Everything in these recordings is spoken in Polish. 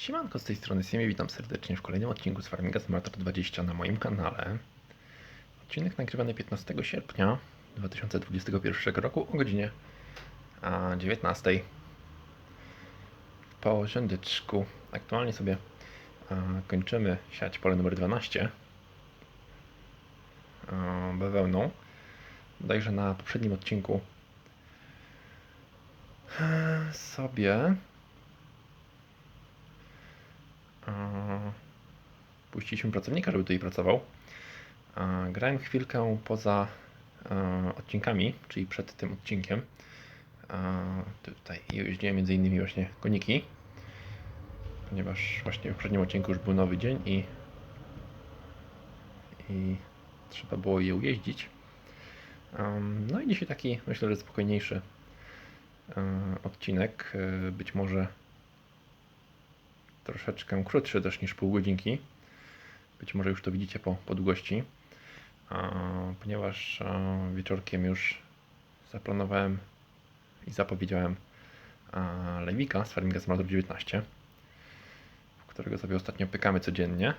Siemanko, z tej strony Siemi, witam serdecznie w kolejnym odcinku z Farminga Smarter 20 na moim kanale. Odcinek nagrywany 15 sierpnia 2021 roku o godzinie a, 19. W porządeczku. Aktualnie sobie kończymy siać pole numer 12 a, bawełną. Bodajże na poprzednim odcinku sobie e, puściliśmy pracownika, żeby tutaj pracował. Grałem chwilkę poza e, odcinkami, czyli przed tym odcinkiem. Tutaj jeździłem między innymi właśnie koniki, ponieważ właśnie w poprzednim odcinku już był nowy dzień i, i trzeba było je ujeździć. No i dzisiaj taki, myślę, że spokojniejszy e, odcinek, e, być może troszeczkę krótszy też niż pół godzinki. Być może już to widzicie po, po długości, ponieważ a, wieczorkiem już zaplanowałem i zapowiedziałem a, lewika z Farminga Simulator 19, w którego sobie ostatnio pykamy codziennie.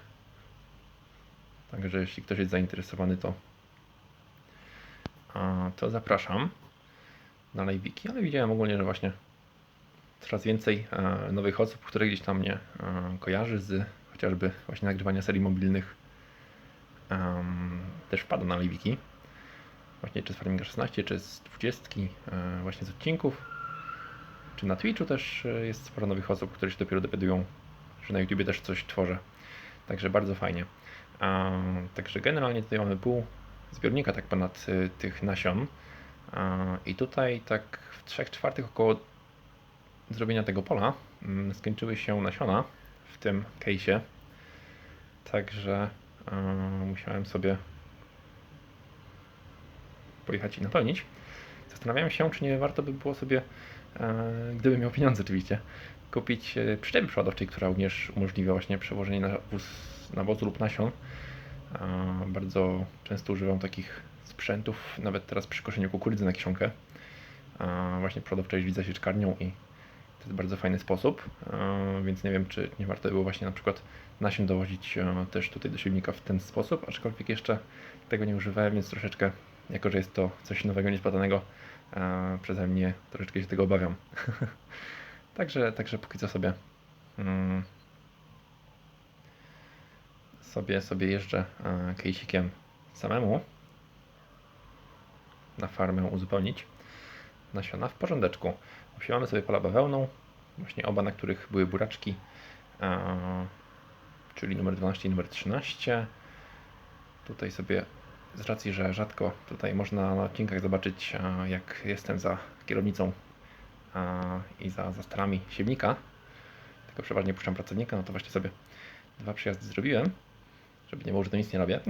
Także jeśli ktoś jest zainteresowany, to, to zapraszam na live'iki, ale widziałem ogólnie, że właśnie coraz więcej e, nowych osób, które gdzieś tam mnie e, kojarzy z chociażby właśnie nagrywania serii mobilnych też wpada na live'iki. Właśnie czy z Farminga 16, czy z 20, e, właśnie z odcinków. Czy na Twitchu też jest sporo nowych osób, które się dopiero dowiadują, że na YouTubie też coś tworzę. Także bardzo fajnie. Także generalnie tutaj mamy pół zbiornika tak ponad tych nasion. I tutaj tak w 3 czwartych około zrobienia tego pola mm, skończyły się nasiona w tym case'ie. Także e, musiałem sobie pojechać i napełnić. Zastanawiałem się, czy nie warto by było sobie, e, gdybym miał pieniądze oczywiście, kupić e, przyczepy przeładowczej, która również umożliwia właśnie przewożenie nawozu lub nasion. Bardzo często używam takich sprzętów, nawet teraz przy koszeniu kukurydzy na kiszonkę. Właśnie przodowcza jeździ za sieczkarnią i to jest bardzo fajny sposób, e, więc nie wiem, czy nie warto było właśnie na przykład nasion dowozić e, też tutaj do silnika w ten sposób, aczkolwiek jeszcze tego nie używałem, więc troszeczkę, jako że jest to coś nowego, niezbadanego, e, przeze mnie troszeczkę się tego obawiam. także, także póki co sobie mm, sobie, sobie jeżdżę kejsikiem samemu na farmę uzupełnić nasiona w porządeczku. Osiłamy sobie pola bawełną, właśnie oba, na których były buraczki, czyli numer 12 i numer 13. Tutaj sobie, z racji, że rzadko tutaj można na odcinkach zobaczyć, jak jestem za kierownicą i za, za starami siewnika, tylko przeważnie puszczam pracownika, no to właśnie sobie dwa przyjazdy zrobiłem, żeby nie było, że to nic nie robię.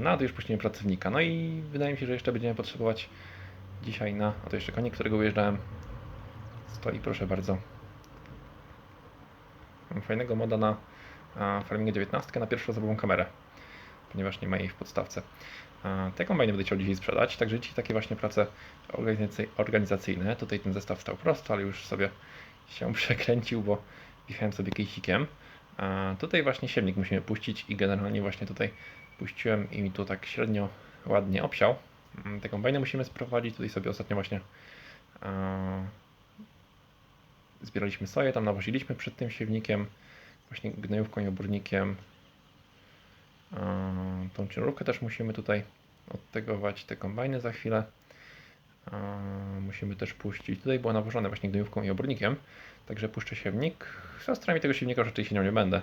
No a tu już puścimy pracownika. No i wydaje mi się, że jeszcze będziemy potrzebować dzisiaj na, a to jeszcze konik, którego ujeżdżałem. Stoi, proszę bardzo. Mam fajnego moda na Farminga 19 na pierwszoosobową kamerę, ponieważ nie ma jej w podstawce. Te kombajny będę chciał dzisiaj sprzedać, także dzisiaj takie właśnie prace organizacy- organizacyjne. Tutaj ten zestaw stał prosto, ale już sobie się przekręcił, bo wjechałem sobie kejsikiem. Tutaj właśnie siewnik musimy puścić i generalnie właśnie tutaj puściłem i mi tu tak średnio ładnie obsiał. Mm, Te kombajny musimy sprowadzić. Tutaj sobie ostatnio właśnie e, zbieraliśmy soję, tam nawoziliśmy przed tym siewnikiem, właśnie gnojówką i obornikiem. E, tą ciężarówkę też musimy tutaj odtegować, te kombajny za chwilę. E, musimy też puścić, tutaj było nawożone właśnie gnojówką i obornikiem, także puszczę siewnik. Z tego siewnika raczej się nie będę.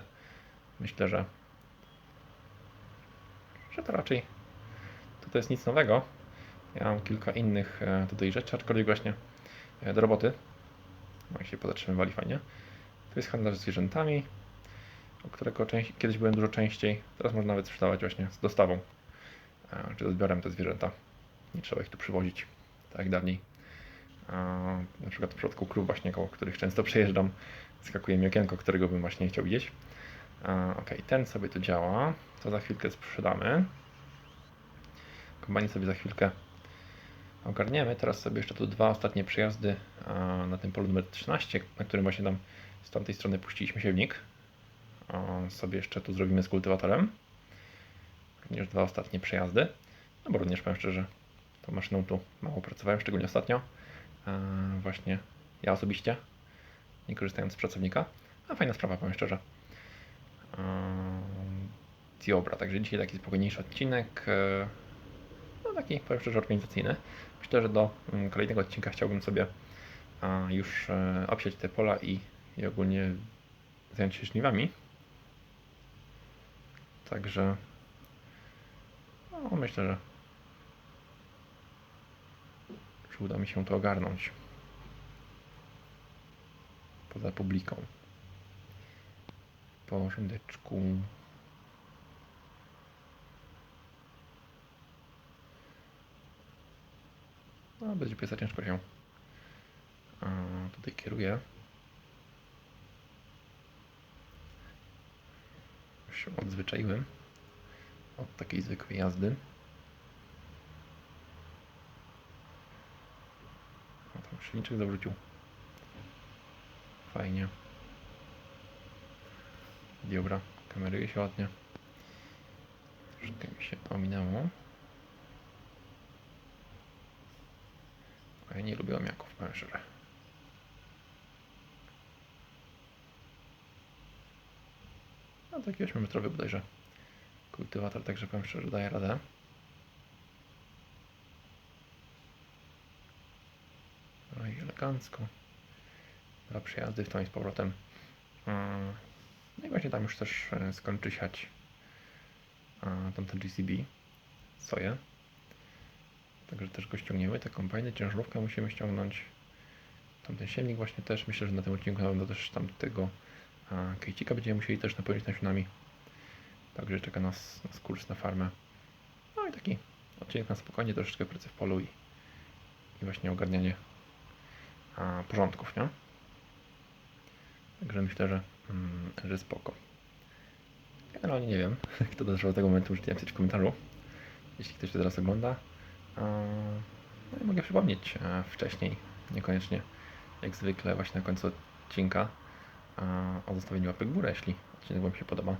Myślę, że, że to raczej to jest nic nowego. Ja mam kilka innych e, tutaj rzeczy, aczkolwiek właśnie e, do roboty. No i się pozatrzymywali fajnie. To jest handlarz zwierzętami, o którego kiedyś byłem dużo częściej. Teraz można nawet sprzedawać właśnie z dostawą, e, czy z odbiorem te zwierzęta. Nie trzeba ich tu przywozić, tak jak dawniej. Na przykład w przypadku krów właśnie, koło których często przejeżdżam, skakuje mi okienko, którego bym właśnie chciał widzieć. Ok, ten sobie tu działa, to za chwilkę sprzedamy. Kombajn sobie za chwilkę ogarniemy. Teraz sobie jeszcze tu dwa ostatnie przejazdy na tym polu numer 13, na którym właśnie tam z tamtej strony puściliśmy siewnik. Sobie jeszcze tu zrobimy z kultywatorem. Również dwa ostatnie przejazdy. No bo również powiem szczerze, tą maszyną tu mało pracowałem, szczególnie ostatnio. Właśnie ja osobiście, nie korzystając z pracownika. A fajna sprawa, powiem szczerze. Dobra, także dzisiaj taki spokojniejszy odcinek. E, No taki, powiem szczerze. Myślę, że do mm, kolejnego odcinka chciałbym sobie już e, obsiać te pola i, i ogólnie zająć się żniwami. Także no, myślę, że, że uda mi się to ogarnąć poza publiką. Porządeczku. No, bez GPS ciężko się a, tutaj kieruje. Już się odzwyczaiłem od takiej zwykłej jazdy. O, tam silniczek zawrócił. Fajnie. Dobra, kameruje się ładnie. Troszkę mi się ominęło. Ja nie lubię omiaków, powiem szczerze. No taki 8 metrowy bodajże kultywator, także powiem szczerze, daje radę. No i elegancko. Dwa przejazdy w tą i z powrotem. Mm. No i właśnie tam już też e, skończy siać a, tamten GCB, soję. Także też go ściągniemy, te kombajny, ciężarówkę musimy ściągnąć. Tamten siewnik właśnie też, myślę, że na tym odcinku na też tamtego kejcika będziemy musieli też napełnić nasionami. Także czeka nas, nas kurs na farmę. No i taki odcinek na spokojnie, troszeczkę pracy w polu i, i właśnie ogarnianie a, porządków, nie? Także myślę, że, mm, że spoko. Generalnie nie wiem, kto dotrwał do tego momentu, nie napisać w komentarzu, jeśli ktoś to teraz ogląda. No i mogę przypomnieć e, wcześniej, niekoniecznie jak zwykle właśnie na końcu odcinka a, o zostawieniu łapek w górę, jeśli odcinek Wam się podoba.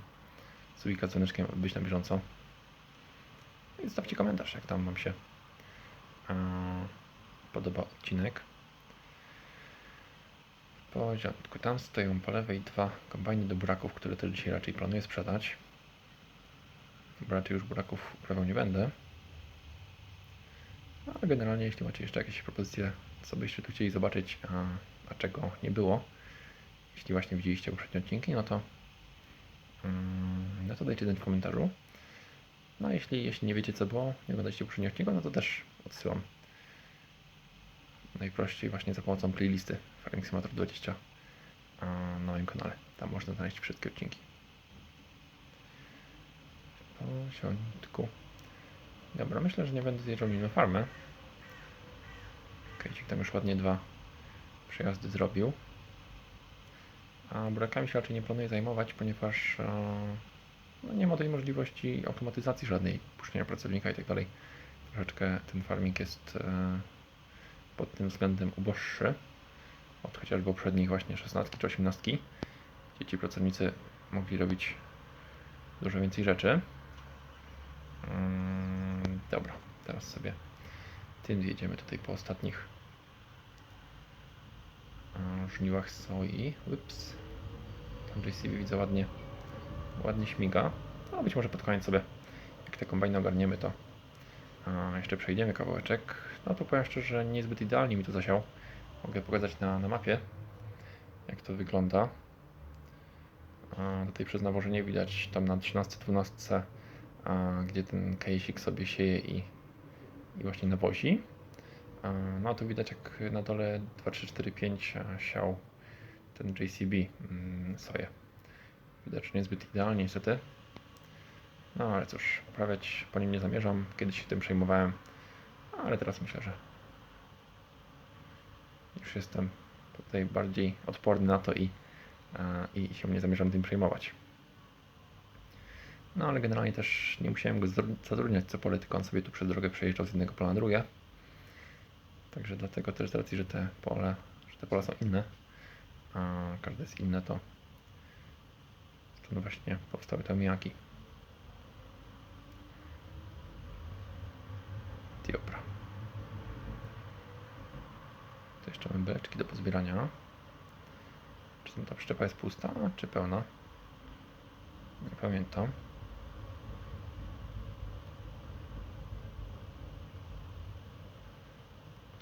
Z dzwoneczkiem, być na bieżąco. I zostawcie komentarz, jak tam Wam się a, podoba odcinek. W porządku. Tam stoją po lewej dwa kombajny do buraków, które też dzisiaj raczej planuję sprzedać. Bo raczej już buraków uprawiał nie będę. Ale generalnie, jeśli macie jeszcze jakieś propozycje, co byście tu chcieli zobaczyć, a, a czego nie było, jeśli właśnie widzieliście poprzednie odcinki, no to, mm, no to dajcie znać w komentarzu. No a jeśli, jeśli nie wiecie co było, nie oglądaliście poprzednich odcinków, no to też odsyłam najprościej właśnie za pomocą playlisty Farming Simulator 20 a, na moim kanale. Tam można znaleźć wszystkie odcinki. W porządku. Dobra, myślę, że nie będę nim na farmę. Kejcik tam już ładnie dwa przejazdy zrobił. A burakami się raczej nie planuję zajmować, ponieważ e, no nie ma tej możliwości automatyzacji żadnej, puszczenia pracownika i tak dalej. Troszeczkę ten farming jest e, pod tym względem uboższy od chociażby poprzednich właśnie 16 czy 18, gdzie ci pracownicy mogli robić dużo więcej rzeczy. Dobra, teraz sobie tym zjedziemy tutaj po ostatnich e, żniwach soi. Ups. Tam JCB widzę ładnie, ładnie śmiga. No być może pod koniec sobie, jak te kombajny ogarniemy, to a, jeszcze przejdziemy kawałeczek. No to powiem szczerze, że niezbyt idealnie mi to zasiał. Mogę pokazać na, na mapie, jak to wygląda. A, tutaj przez nawożenie widać tam na 13-12, a, gdzie ten kejsik sobie sieje i, i właśnie nawozi. No a tu widać jak na dole 2, 3, 4, 5 a, siał ten JCB mm, soję. Widać, że niezbyt idealnie niestety. No ale cóż, poprawiać po nim nie zamierzam. Kiedyś się tym przejmowałem, ale teraz myślę, że już jestem tutaj bardziej odporny na to i, i się nie zamierzam tym przejmować. No ale generalnie też nie musiałem go zatrudniać co pole, tylko on sobie tu przez drogę przejeżdżał z jednego pola na drugie. Także dlatego też z racji, że te pole, że te pola są inne, a każde jest inne, to stąd właśnie powstały te mijaki. Dobra. To jeszcze mamy beleczki do pozbierania. Czy ta przyczepa jest pusta, czy pełna? Nie pamiętam.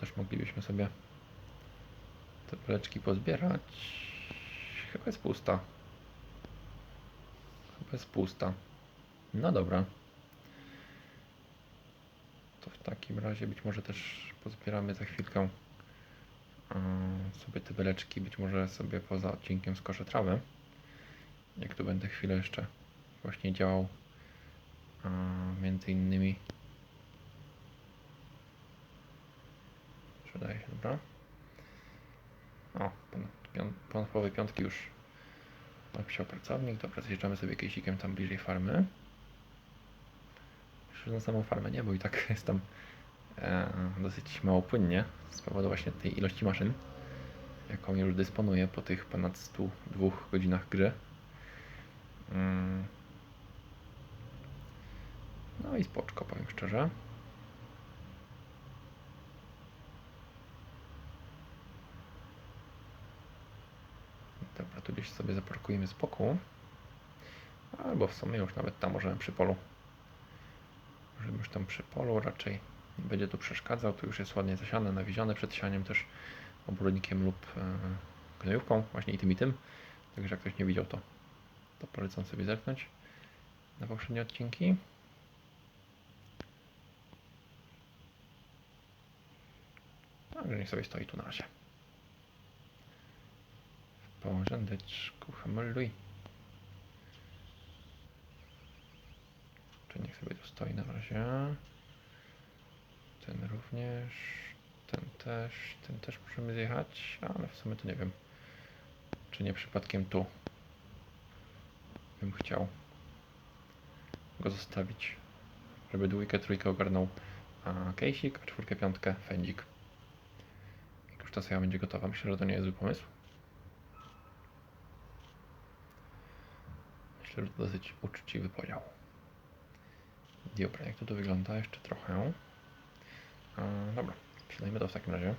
Też moglibyśmy sobie te beleczki pozbierać. Chyba jest pusta. Chyba jest pusta. No dobra. To w takim razie być może też pozbieramy za chwilkę yy, sobie te beleczki. Być może sobie poza odcinkiem skoszę trawę. Jak tu będę chwilę jeszcze właśnie działał. yy, Między innymi Sprzedaje się, dobra. O, ponad, połowy piątki już napisał pracownik. Dobra, zjeżdżamy sobie kejsikiem tam bliżej farmy. Już na samą farmę nie, bo i tak jest tam e, dosyć mało płynnie z powodu właśnie tej ilości maszyn, jaką już dysponuję po tych ponad 102 godzinach gry. Mm. No i spoczko, powiem szczerze. Dobra, tu gdzieś sobie zaparkujemy z boku. Albo w sumie już nawet tam możemy przy polu. Możemy już tam przy polu raczej nie będzie tu przeszkadzał. Tu już jest ładnie zasiane, nawiezione przed sianiem też ogrodnikiem lub e, gnojówką, właśnie i tym i tym. Także jak ktoś nie widział, to, to polecam sobie zerknąć na poprzednie odcinki. Także niech sobie stoi tu na razie. Porządeczku, hamuluj. Czy niech sobie tu stoi na razie. Ten również. Ten też. Ten też możemy zjechać, ale w sumie to nie wiem. Czy nie przypadkiem tu bym chciał go zostawić, żeby dwójkę, trójkę ogarnął a Kejsik, a czwórkę, piątkę Fędzik. Jak już ta seria będzie gotowa, myślę, że to nie jest zły pomysł. Myślę, że to dosyć uczciwy podział. Dobra, jak to tu wygląda? Jeszcze trochę. E, dobra, sprzedajmy to w takim razie.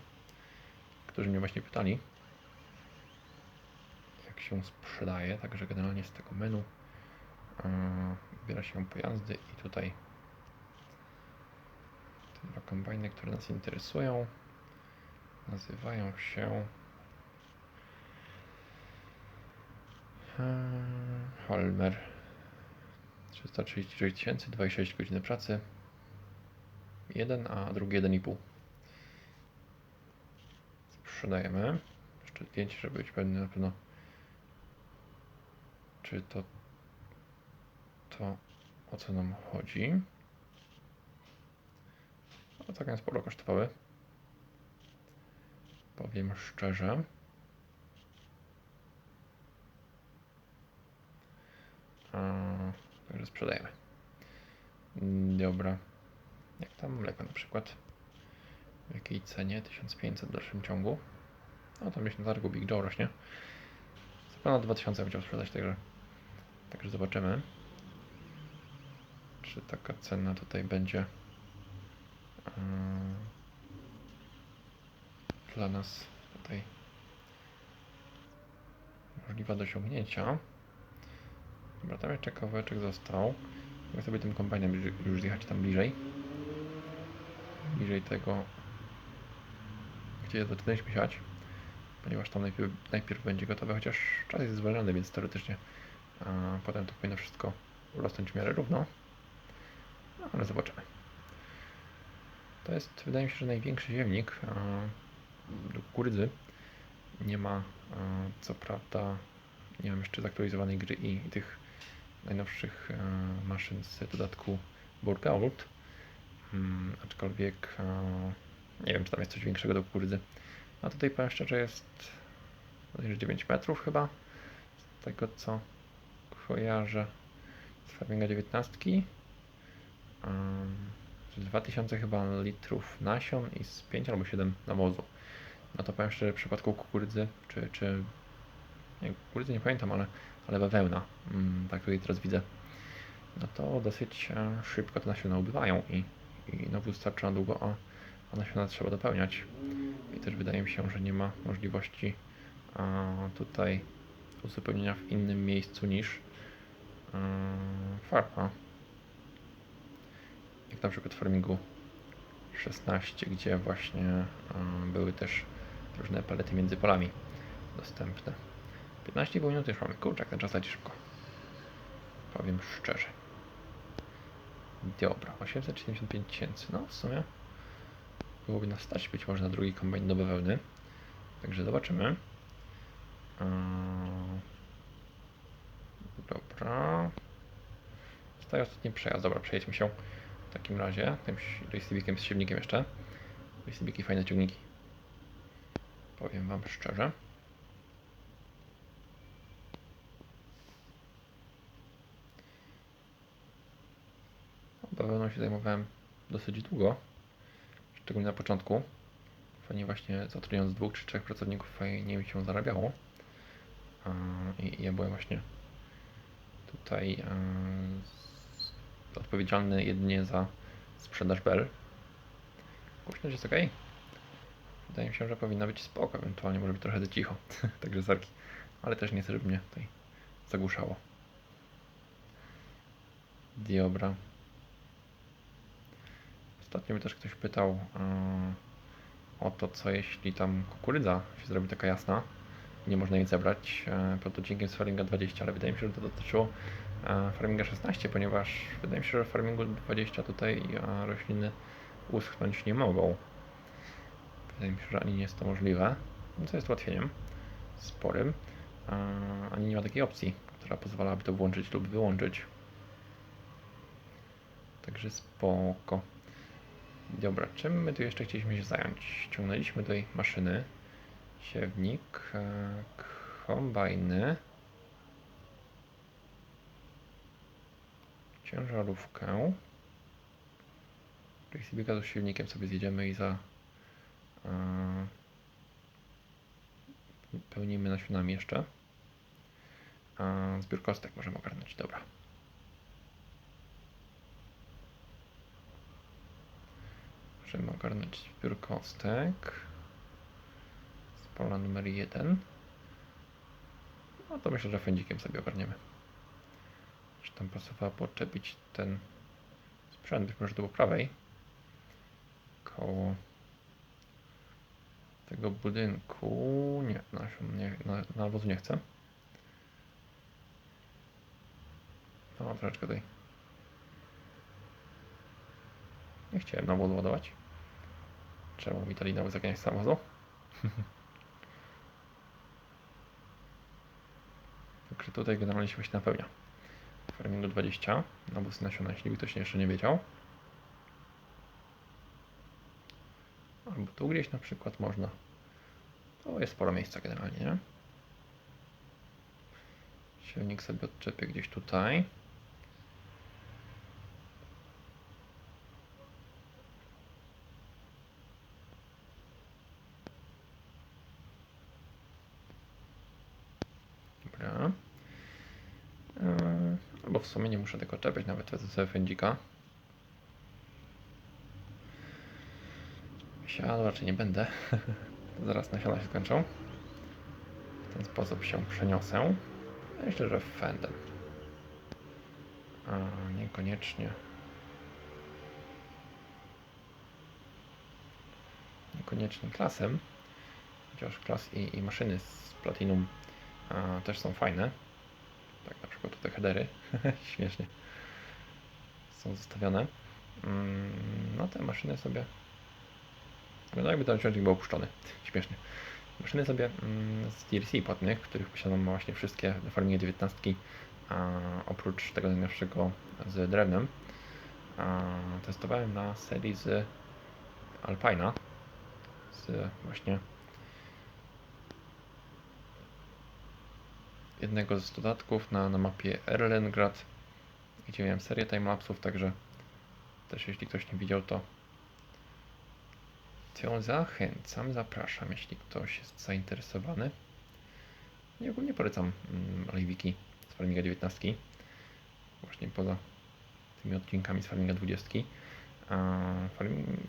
Którzy mnie właśnie pytali, jak się sprzedaje, także generalnie z tego menu e, wybiera się pojazdy i tutaj dwa kombajny, które nas interesują, nazywają się e, Holmer 336 tysięcy, 26 godziny pracy. Jeden, a drugi 1,5. Sprzedajemy. Jeszcze zdjęcie, żeby być pewny na pewno, czy to to o co nam chodzi. No całkiem sporo kosztowały. Powiem szczerze. Także sprzedajemy. Dobra. Jak tam mleko na przykład? W jakiej cenie? 1500 w dalszym ciągu. No to myślę na targu Big Joe rośnie. Za ponad 2000 chciał sprzedać, także, także zobaczymy. Czy taka cena tutaj będzie yy, dla nas tutaj możliwa do osiągnięcia. Dobra, tam jeszcze kawałeczek został. Mogę sobie tym kombajnem już- zjechać tam bliżej. Bliżej tego, gdzie zaczynaliśmy siać. Ponieważ tam najpierw, najpierw będzie gotowe, chociaż czas jest zwolniony, więc teoretycznie a potem to powinno wszystko urosnąć w miarę równo. No, ale zobaczymy. To jest, wydaje mi się, że największy ziewnik a, do kukurydzy. Nie ma, co prawda, nie mam jeszcze zaktualizowanej gry i, i tych najnowszych e, maszyn z dodatku Burgold. Hmm, aczkolwiek e, nie wiem, czy tam jest coś większego do kukurydzy. A tutaj powiem szczerze, jest bodajże 9 metrów chyba. Z tego co kojarzę z Farminga 19. Um, 2000 chyba litrów nasion i z 5 albo 7 nawozu. No to powiem szczerze, w przypadku kukurydzy, czy, czy nie, kukurydzy nie pamiętam, ale, ale bawełna, mm, tak tutaj teraz widzę, no to dosyć e, szybko te nasiona ubywają i, i nawóz starcza na długo, a, a nasiona trzeba dopełniać. I też wydaje mi się, że nie ma możliwości a, tutaj uzupełnienia w innym miejscu niż e, farma. Jak na przykład w farmingu 16, gdzie właśnie e, były też różne palety między polami dostępne. 15,5 minut już mamy. Kurczak, ten czas leci szybko. Powiem szczerze. Dobra, 875 tysięcy. No w sumie byłoby nas stać być może na drugi kombajn do bawełny. Także zobaczymy. Eee, Dobra. Zostaje ostatni przejazd. Dobra, przejedźmy się w takim razie tym joystickiem z siewnikiem jeszcze. Joysticki fajne ciągniki. Powiem wam szczerze. Bawełną się zajmowałem dosyć długo, szczególnie na początku. Fajnie właśnie zatrudniając dwóch czy trzech pracowników fajnie mi się zarabiało. I ja byłem właśnie tutaj e, odpowiedzialny jedynie za sprzedaż bel. Głośność jest ok. Wydaje mi się, że powinna być spoko, ewentualnie może być trochę za cicho, także sorki. Ale też nie chcę, żeby mnie tutaj zagłuszało. Dobra. Ostatnio mnie też ktoś pytał e, o to, co jeśli tam kukurydza się zrobi taka jasna nie można jej zebrać e, pod odcinkiem z Farminga 20, ale wydaje mi się, że to dotyczyło e, Farminga 16, ponieważ wydaje mi się, że w Farmingu 20 tutaj rośliny uschnąć nie mogą. Wydaje mi się, że ani nie jest to możliwe, co jest ułatwieniem sporym, ani nie ma takiej opcji, która pozwalałaby to włączyć lub wyłączyć. Także spoko. Dobra, czym my tu jeszcze chcieliśmy się zająć? Ciągnęliśmy tutaj maszyny, siewnik, e, kombajny, ciężarówkę. Sobie z silnikiem sobie zjedziemy i za e, pełnimy nasionami jeszcze. A zbiór kostek możemy ogarnąć, dobra. Możemy ogarnąć zbiór kostek z pola numer 1. No to myślę, że fędzikiem sobie ogarniemy. Czy tam podczepić ten sprzęt, być może po prawej. Koło tego budynku. Nie, nasion nie, na, nawozu nie chcę. No, troszeczkę tutaj. Nie chciałem nawozu ładować. Czemu nawet zakoniec samochodu? Także tutaj generalnie się właśnie napełnia. Farmingu 20, nawóz nasiona, jeśli ktoś jeszcze nie wiedział. Albo tu gdzieś na przykład można. To jest sporo miejsca generalnie, nie? Silnik sobie odczepię gdzieś tutaj. Dobra. Eee, Albo w sumie nie muszę tego czepiać, nawet wezmę sobie fędzika. Siadł raczej nie będę. Zaraz nasiona się skończą. W ten sposób się przeniosę. Myślę, że fendem. A niekoniecznie. Niekoniecznie klasem. Chociaż klas i, i maszyny z Platinum a, też są fajne. Tak na przykład tutaj headery. Śmiesznie. Są zostawione. Mm, No te maszyny sobie Wygląda jakby ten ciągnik był opuszczony. Śmiesznie. Maszyny sobie mm, z DLC płatnych, których posiadam właśnie wszystkie w Farmie 19, a oprócz tego najnowszego z drewnem, testowałem na serii z Alpina, z właśnie jednego z dodatków na, na mapie Erlengrad, gdzie miałem serię timelapsów, także Też jeśli ktoś nie widział, to to zachęcam, zapraszam, jeśli ktoś jest zainteresowany. I ogólnie polecam mm, live'iki z Farminga 19. Właśnie poza tymi odcinkami z Farminga 20. A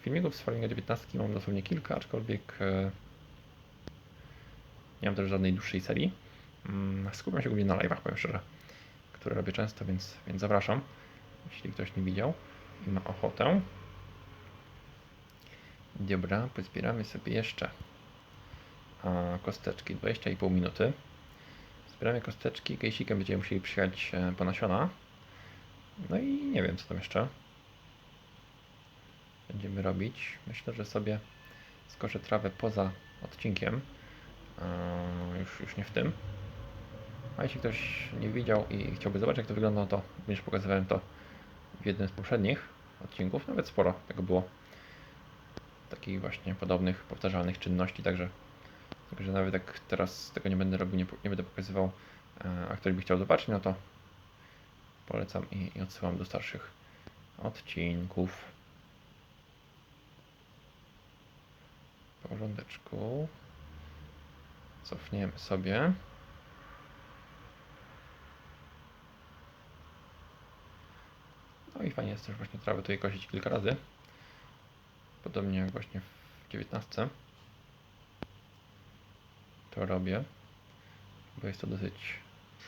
filmików z Farminga 19 mam dosłownie kilka, aczkolwiek e, nie mam też żadnej dłuższej serii. Mm, Skupiam się głównie na live'ach, powiem szczerze, które robię często, więc, więc zapraszam, jeśli ktoś nie widział i ma ochotę. Dobra, pozbieramy sobie jeszcze kosteczki, 20,5 minuty. Zbieramy kosteczki, kejsikiem będziemy musieli przyjechać e, po nasiona. No i nie wiem co tam jeszcze będziemy robić. Myślę, że sobie skoszę trawę poza odcinkiem. Eee, już, już nie w tym. A jeśli ktoś nie widział i chciałby zobaczyć jak to wygląda, no to również pokazywałem to w jednym z poprzednich odcinków. Nawet sporo tego było. Takich właśnie podobnych, powtarzalnych czynności, także, także nawet jak teraz tego nie będę robił, nie, nie będę pokazywał, e, a ktoś by chciał zobaczyć, no to polecam i, i odsyłam do starszych odcinków. Porządeczku. Cofniemy sobie. I fajnie jest też właśnie trawę tutaj kosić kilka razy. Podobnie jak właśnie w 19. To robię, bo jest to dosyć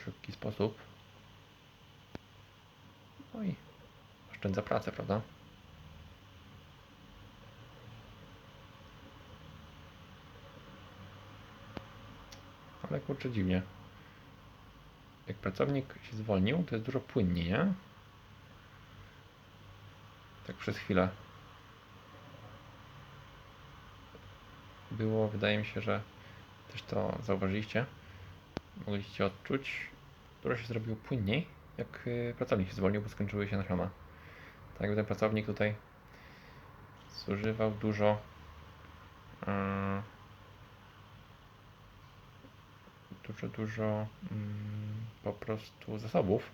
szybki sposób. No i oszczędza pracę, prawda? Ale kurczę dziwnie. Jak pracownik się zwolnił, to jest dużo płynniej, nie? Tak przez chwilę. Było, wydaje mi się, że też to zauważyliście. Mogliście odczuć. Dużo się zrobiło płynniej, jak y, pracownik się zwolnił, bo skończyły się nasiona. Tak jakby ten pracownik tutaj zużywał dużo yy, dużo, dużo mm, po prostu zasobów.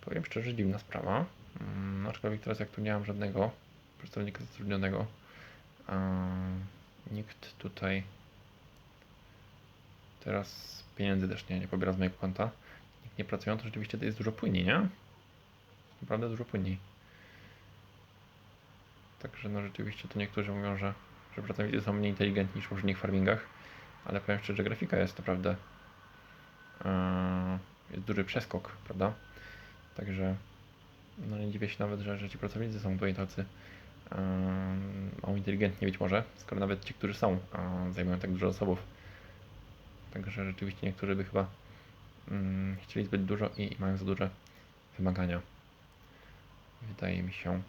Powiem szczerze, dziwna sprawa. Mm, aczkolwiek teraz jak tu nie mam żadnego pracownika zatrudnionego, nikt tutaj teraz pieniędzy też nie, nie pobiera z mojego konta. Nikt nie pracują, to rzeczywiście to jest dużo płynniej, nie? Naprawdę dużo płynniej. Także no rzeczywiście to niektórzy mówią, że, że pracownicy są mniej inteligentni niż w poprzednich farmingach, ale powiem szczerze, że grafika jest naprawdę yy, jest duży przeskok, prawda? Także no nie dziwię się nawet, że, że ci pracownicy są tutaj tacy mało inteligentni być może, skoro nawet ci, którzy są, zajmują tak dużo zasobów. Także rzeczywiście niektórzy by chyba mm, chcieli zbyt dużo i, i mają za duże wymagania. Wydaje mi się.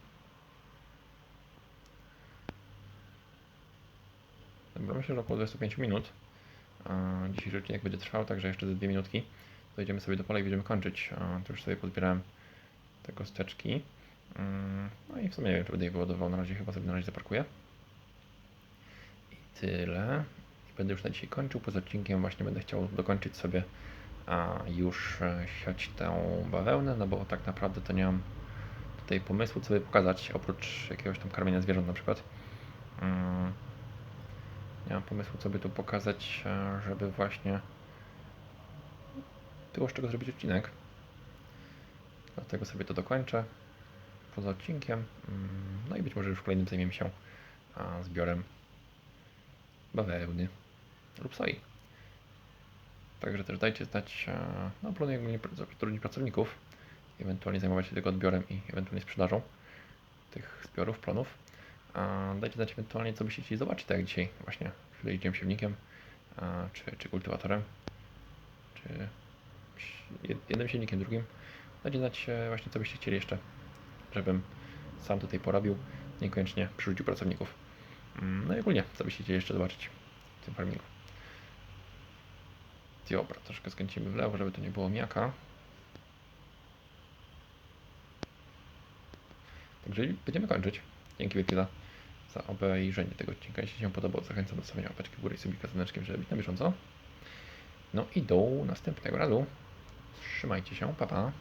Dobra, myślę, że około 25 minut. Dzisiejszy odcinek będzie trwał, także jeszcze ze dwie minutki. Dojdziemy sobie do pola i będziemy kończyć. Tu już sobie pozbierałem te kosteczki. Mm, No i w sumie nie wiem, czy będę je wyładował. Na razie chyba sobie na razie zaparkuję. I tyle. Będę już na dzisiaj kończył. Poza odcinkiem właśnie będę chciał dokończyć sobie a już e, siać tę bawełnę, no bo tak naprawdę to nie mam tutaj pomysłu, co by pokazać, oprócz jakiegoś tam karmienia zwierząt na przykład. Mm, Nie mam pomysłu, co by tu pokazać, e, żeby właśnie było z czego zrobić odcinek. Dlatego sobie to dokończę poza odcinkiem. Mm, No i być może już w kolejnym zajmiemy się zbiorem bawełny lub soi. Także też dajcie znać, e, no planuję zatrudnić pracowników, ewentualnie zajmować się tylko odbiorem i ewentualnie sprzedażą tych zbiorów, plonów. A dajcie znać ewentualnie, co byście chcieli zobaczyć, tak jak dzisiaj właśnie chwilę jeździłem siewnikiem, czy, czy kultywatorem, czy jed- jednym silnikiem, drugim. Dajcie znać właśnie, co byście chcieli jeszcze, żebym sam tutaj porobił, niekoniecznie przyrzucił pracowników. Mm, No i ogólnie, co byście chcieli jeszcze zobaczyć w tym farmingu. Dobra, troszkę skręcimy w lewo, żeby to nie było miaka. Także będziemy kończyć. Dzięki wielkie za, za obejrzenie tego odcinka. Jeśli się podobał, zachęcam do stawienia łapeczki w górę i subika z żeby być na bieżąco. No i do następnego razu. Trzymajcie się, pa pa.